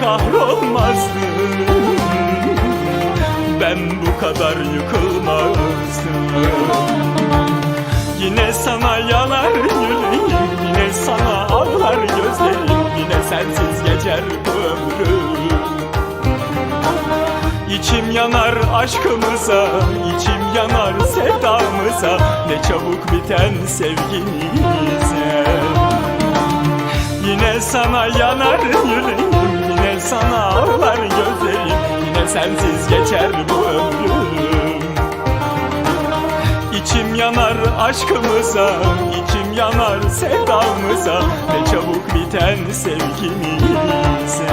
kahrolmazdım. Ben bu kadar yıkılmazdım. Yine sana yanar yüreğim Yine sana ağlar gözlerim Yine sensiz geçer ömrüm. İçim yanar aşkımıza içim yanar sevdamıza Ne çabuk biten sevgimize. Yine sana yanar yüreğim sana ağlar gözlerim. Yine sensiz geçer bu ömrüm. İçim yanar aşkımıza içim yanar sevdamıza. Ne çabuk biten sevgimize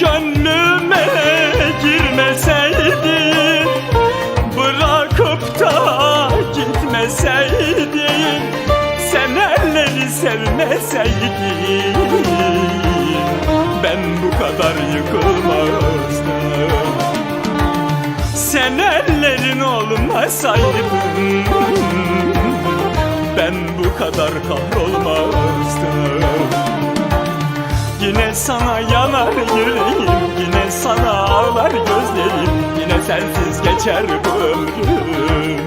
gönlüme girmeseydin Bırakıp da gitmeseydin Seneleri sevmeseydin Ben bu kadar yıkılmazdım. Sen ellerin olmasaydın Ben bu kadar kahrolmazdım Yine sana yanar yüreğim Yine sana ağlar gözlerim Yine sensiz geçer bu ömrüm.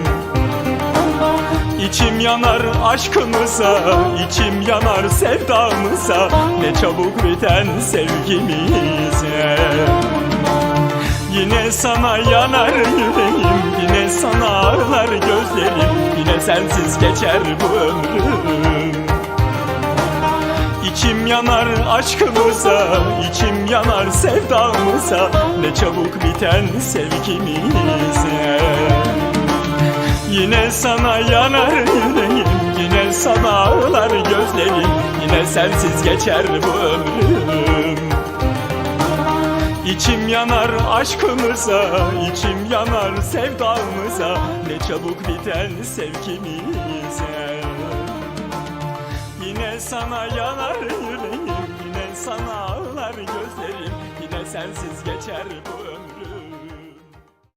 İçim yanar aşkımıza içim yanar sevdamıza Ne çabuk biten sevgimize. Yine sana yanar yüreğim Yine sana ağlar gözlerim Yine sensiz geçer bu ömrüm İçim yanar aşkımıza, içim yanar sevdamıza. Ne çabuk biten sevgimize. Yine sana yanar yüreğim, yine sana ağlar gözlerim. Yine sensiz geçer bu ömrüm. İçim yanar aşkımıza, içim yanar sevdamıza. Ne çabuk biten sevgimize Sana yanar yüreğim Yine sana ağlar gözlerim. Yine sensiz geçer bu ömrüm